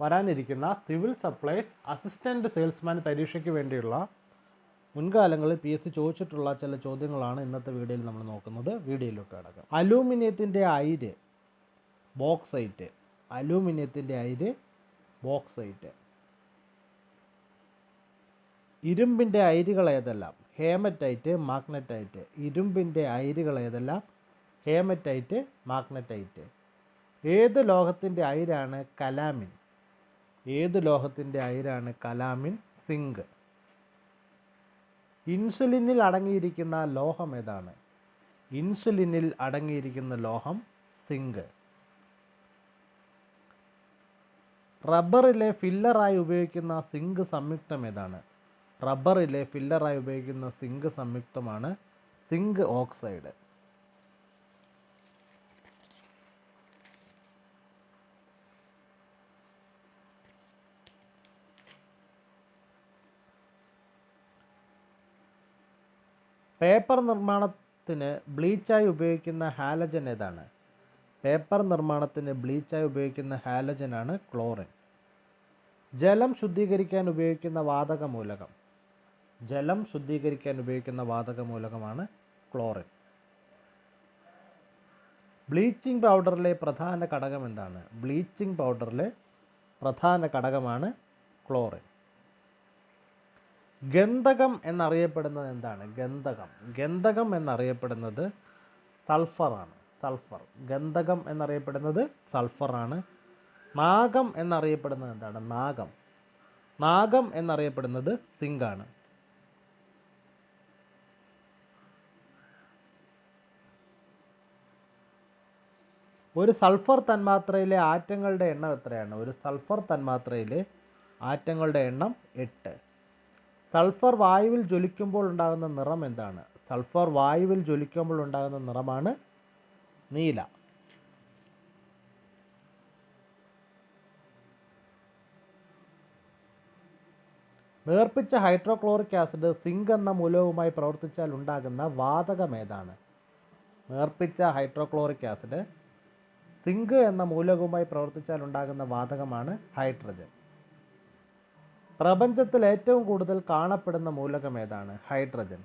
വരാനിരിക്കുന്ന civil supplies assistant salesman പരീക്ഷയ്ക്ക് വേണ്ടിയുള്ള മുൻകാലങ്ങളിൽ പി എസ് സി ചോദിച്ചിട്ടുള്ള ചില ചോദ്യങ്ങളാണ് ഇന്നത്തെ വീഡിയോയിൽ നമ്മൾ നോക്കുന്നത്. വീഡിയോയിലോട്ട് കിടക്കാം. അലൂമിനിയത്തിന്റെ അയിര് ബോക്സൈറ്റ്. അലൂമിനിയത്തിന്റെ അയിര് ബോക്സൈറ്റ്. ഇരുമ്പിന്റെ അയിരുകൾ ഏതെല്ലാം? Haematite magnetite. ഇരുമ്പിന്റെ അയിരുകൾ ഏതെല്ലാം? Haematite magnetite. ഏത് ലോഹത്തിന്റെ അയിരാണ് കലാമിൻ? ഏത് ലോഹത്തിന്റെ അയിരാണ് കലാമിൻ സിങ്ക്? ഇൻസുലിനിൽ അടങ്ങിയിരിക്കുന്ന ലോഹം ഏതാണ്? ഇൻസുലിനിൽ അടങ്ങിയിരിക്കുന്ന ലോഹം സിങ്ക്. റബ്ബറിലെ ഫില്ലറായി ഉപയോഗിക്കുന്ന സിങ്ക് സംയുക്തം ഏതാണ്? റബ്ബറിലെ ഫില്ലറായി ഉപയോഗിക്കുന്ന സിങ്ക് സംയുക്തമാണ് സിങ്ക് ഓക്സൈഡ്. പേപ്പർ നിർമ്മാണത്തിന് ബ്ലീച്ചായി ഉപയോഗിക്കുന്ന ഹാലജൻ ഏതാണ്? പേപ്പർ നിർമ്മാണത്തിന് ബ്ലീച്ചായി ഉപയോഗിക്കുന്ന ഹാലജനാണ് ക്ലോറിൻ. ജലം ശുദ്ധീകരിക്കാൻ ഉപയോഗിക്കുന്ന വാതക മൂലകം ജലം ശുദ്ധീകരിക്കാൻ ഉപയോഗിക്കുന്ന വാതക മൂലകമാണ് ക്ലോറിൻ. ബ്ലീച്ചിങ് പൗഡറിലെ പ്രധാന ഘടകം എന്താണ്? ബ്ലീച്ചിങ് പൗഡറിലെ പ്രധാന ഘടകമാണ് ക്ലോറിൻ. ഗന്ധകം എന്നറിയപ്പെടുന്നത് എന്താണ്? ഗന്ധകം. ഗന്ധകം എന്നറിയപ്പെടുന്നത് സൾഫറാണ് സൾഫർ. ഗന്ധകം എന്നറിയപ്പെടുന്നത് സൾഫറാണ് നാഗം എന്നറിയപ്പെടുന്നത് എന്താണ്? നാഗം. നാഗം എന്നറിയപ്പെടുന്നത് സിങ്കാണ് ഒരു സൾഫർ തന്മാത്രയിലെ ആറ്റങ്ങളുടെ എണ്ണം എത്രയാണ്? ഒരു സൾഫർ തന്മാത്രയിലെ ആറ്റങ്ങളുടെ എണ്ണം എട്ട്. സൾഫർ വായുവിൽ ജ്വലിക്കുമ്പോൾ ഉണ്ടാകുന്ന നിറം എന്താണ്? സൾഫർ വായുവിൽ ജ്വലിക്കുമ്പോൾ ഉണ്ടാകുന്ന നിറമാണ് നീല. നേർപ്പിച്ച ഹൈഡ്രോക്ലോറിക് ആസിഡ് സിങ്ക് എന്ന മൂലവുമായി പ്രവർത്തിച്ചാൽ ഉണ്ടാകുന്ന വാതകം ഏതാണ്? നേർപ്പിച്ച ഹൈഡ്രോക്ലോറിക് ആസിഡ് സിങ്ക് എന്ന മൂലകവുമായി പ്രവർത്തിച്ചാൽ ഉണ്ടാകുന്ന വാതകമാണ് ഹൈഡ്രജൻ. പ്രപഞ്ചത്തിൽ ഏറ്റവും കൂടുതൽ കാണപ്പെടുന്ന മൂലകം ഏതാണ്? ഹൈഡ്രജൻ.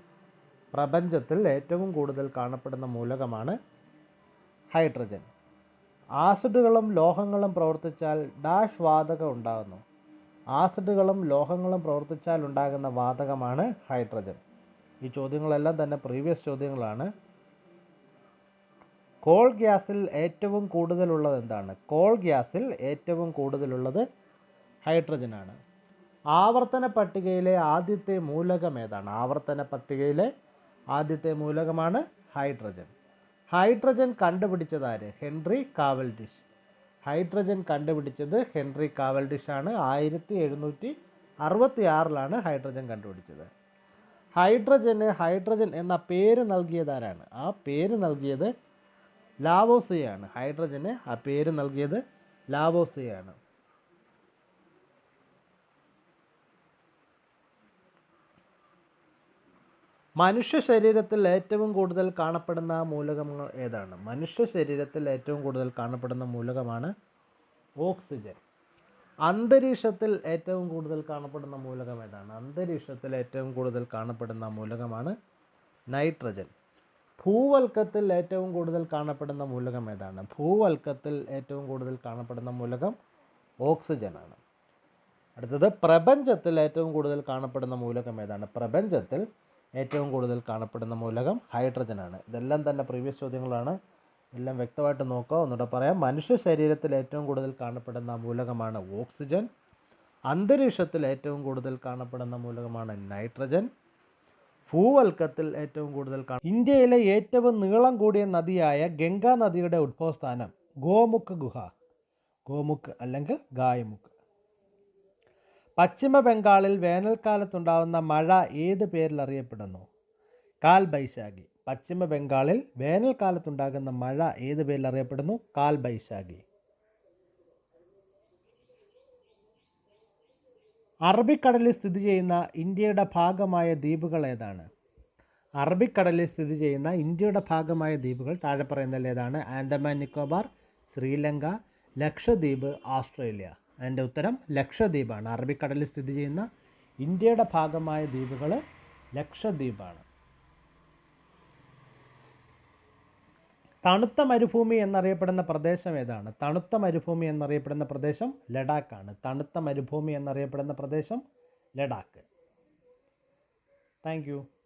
പ്രപഞ്ചത്തിൽ ഏറ്റവും കൂടുതൽ കാണപ്പെടുന്ന മൂലകമാണ് ഹൈഡ്രജൻ. ആസിഡുകളും ലോഹങ്ങളും പ്രവർത്തിച്ചാൽ ഡാഷ് വാതകം ഉണ്ടാകുന്നു. ആസിഡുകളും ലോഹങ്ങളും പ്രവർത്തിച്ചാൽ ഉണ്ടാകുന്ന വാതകമാണ് ഹൈഡ്രജൻ. ഈ ചോദ്യങ്ങളെല്ലാം തന്നെ പ്രീവിയസ് ചോദ്യങ്ങളാണ്. കോൾ ഗ്യാസിൽ ഏറ്റവും കൂടുതലുള്ളത് എന്താണ്? കോൾ ഗ്യാസിൽ ഏറ്റവും കൂടുതലുള്ളത് ഹൈഡ്രജനാണ്. ആവർത്തന പട്ടികയിലെ ആദ്യത്തെ മൂലകം ഏതാണ്? ആവർത്തന പട്ടികയിലെ ആദ്യത്തെ മൂലകമാണ് ഹൈഡ്രജൻ. ഹൈഡ്രജൻ കണ്ടുപിടിച്ചത് ആര്? Henry Cavendish. ഹൈഡ്രജൻ കണ്ടുപിടിച്ചത് ഹെൻറി കാവൽഡിഷ് ആണ്. ആയിരത്തി എഴുന്നൂറ്റി അറുപത്തി ആറിലാണ് ഹൈഡ്രജൻ കണ്ടുപിടിച്ചത്. ഹൈഡ്രജന് ഹൈഡ്രജൻ എന്ന പേര് നൽകിയതാരാണ് ആ പേര് നൽകിയത് ലാവോസിയാണ്. ഹൈഡ്രജന് ആ പേര് നൽകിയത് ലാവോസിയാണ്. മനുഷ്യ ശരീരത്തിൽ ഏറ്റവും കൂടുതൽ കാണപ്പെടുന്ന മൂലകങ്ങൾ ഏതാണ്? മനുഷ്യ ശരീരത്തിൽ ഏറ്റവും കൂടുതൽ കാണപ്പെടുന്ന മൂലകമാണ് ഓക്സിജൻ. അന്തരീക്ഷത്തിൽ ഏറ്റവും കൂടുതൽ കാണപ്പെടുന്ന മൂലകം ഏതാണ്? അന്തരീക്ഷത്തിൽ ഏറ്റവും കൂടുതൽ കാണപ്പെടുന്ന മൂലകമാണ് നൈട്രജൻ. ഭൂവൽക്കത്തിൽ ഏറ്റവും കൂടുതൽ കാണപ്പെടുന്ന മൂലകം ഏതാണ്? ഭൂവൽക്കത്തിൽ ഏറ്റവും കൂടുതൽ കാണപ്പെടുന്ന മൂലകം ഓക്സിജനാണ്. അടുത്തത് പ്രപഞ്ചത്തിൽ ഏറ്റവും കൂടുതൽ കാണപ്പെടുന്ന മൂലകം ഏതാണ്? പ്രപഞ്ചത്തിൽ ഏറ്റവും കൂടുതൽ കാണപ്പെടുന്ന മൂലകം ഹൈഡ്രജനാണ്. ഇതെല്ലാം തന്നെ പ്രീവിയസ് ചോദ്യങ്ങളാണ്. എല്ലാം വ്യക്തമായിട്ട് നോക്കുക. ഒന്നുകൂടെ പറയാം. മനുഷ്യ ശരീരത്തിൽ ഏറ്റവും കൂടുതൽ കാണപ്പെടുന്ന മൂലകമാണ് ഓക്സിജൻ. അന്തരീക്ഷത്തിൽ ഏറ്റവും കൂടുതൽ കാണപ്പെടുന്ന മൂലകമാണ് നൈട്രജൻ. ഭൂവൽക്കത്തിൽ ഏറ്റവും കൂടുതൽ കാണ ഇന്ത്യയിലെ ഏറ്റവും നീളം കൂടിയ നദിയായ ഗംഗാ നദിയുടെ ഉത്ഭവസ്ഥാനം ഗോമുഖ് ഗുഹ ഗോമുഖ് അല്ലെങ്കിൽ ഗായമുഖ്. പശ്ചിമ ബംഗാളിൽ വേനൽക്കാലത്തുണ്ടാകുന്ന മഴ ഏത് പേരിൽ അറിയപ്പെടുന്നു? കാൽ ബൈശാഖി. പശ്ചിമ ബംഗാളിൽ വേനൽക്കാലത്തുണ്ടാകുന്ന മഴ ഏത് പേരിൽ അറിയപ്പെടുന്നു? കാൽ ബൈശാഖി. അറബിക്കടലിൽ സ്ഥിതി ചെയ്യുന്ന ഇന്ത്യയുടെ ഭാഗമായ ദ്വീപുകൾ ഏതാണ്? അറബിക്കടലിൽ സ്ഥിതി ചെയ്യുന്ന ഇന്ത്യയുടെ ഭാഗമായ ദ്വീപുകൾ താഴെ പറയുന്നതിൽ ഏതാണ്? ആൻഡമാൻ നിക്കോബാർ ശ്രീലങ്ക ലക്ഷദ്വീപ് ഓസ്ട്രേലിയ അതിന്റെ ഉത്തരം ലക്ഷദ്വീപാണ്. അറബിക്കടലിൽ സ്ഥിതി ചെയ്യുന്ന ഇന്ത്യയുടെ ഭാഗമായ ദ്വീപുകൾ ലക്ഷദ്വീപാണ്. തണുത്ത മരുഭൂമി എന്നറിയപ്പെടുന്ന പ്രദേശം ഏതാണ്? തണുത്ത മരുഭൂമി എന്നറിയപ്പെടുന്ന പ്രദേശം ലഡാക്കാണ്. തണുത്ത മരുഭൂമി എന്നറിയപ്പെടുന്ന പ്രദേശം ലഡാക്ക്. താങ്ക്